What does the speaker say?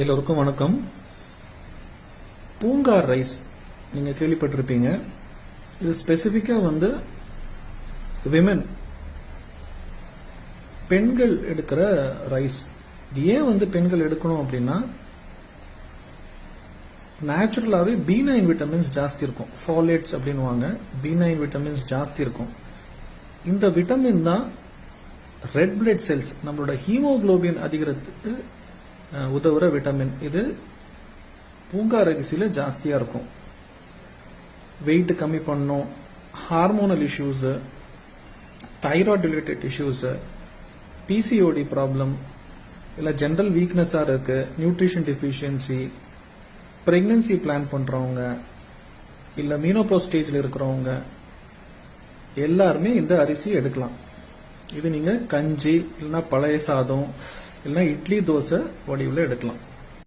எல்லோருக்கும் வணக்கம். பூங்கார் ரைஸ் நீங்கள் கேள்விப்பட்டிருப்பீங்க. இது ஸ்பெசிஃபிக்காக வந்து விமன் பெண்கள் எடுக்கிற ரைஸ் இது ஏன் வந்து பெண்கள் எடுக்கணும் அப்படின்னா நேச்சுரலாகவே பி நைன் விட்டமின்ஸ் ஜாஸ்தி இருக்கும். ஃபாலேட்ஸ் அப்படின்னுவாங்க. பி நைன் விட்டமின்ஸ் ஜாஸ்தி இருக்கும். இந்த விட்டமின் தான் ரெட் பிளட் செல்ஸ் நம்மளோட ஹீமோகுளோபின் அதிகரித்துக்கு உதவுற விட்டமின் இது பூங்கா அரிசியில் ஜாஸ்தியாக இருக்கும். வெயிட் கம்மி பண்ணும். Hormonal issues thyroid related issues PCOD problem இல்லை ஜென்ரல் வீக்னஸாக இருக்கு நியூட்ரிஷன் டெஃபிஷியன்சி ப்ரெக்னென்சி பிளான் பண்ணுறவங்க இல்லை மீனோபோ ஸ்டேஜில் இருக்கிறவங்க எல்லாருமே இந்த அரிசி எடுக்கலாம். இது நீங்கள் கஞ்சி இல்லைன்னா பழைய சாதம் இல்லைன்னா இட்லி தோசை வடிவில் எடுக்கலாம்.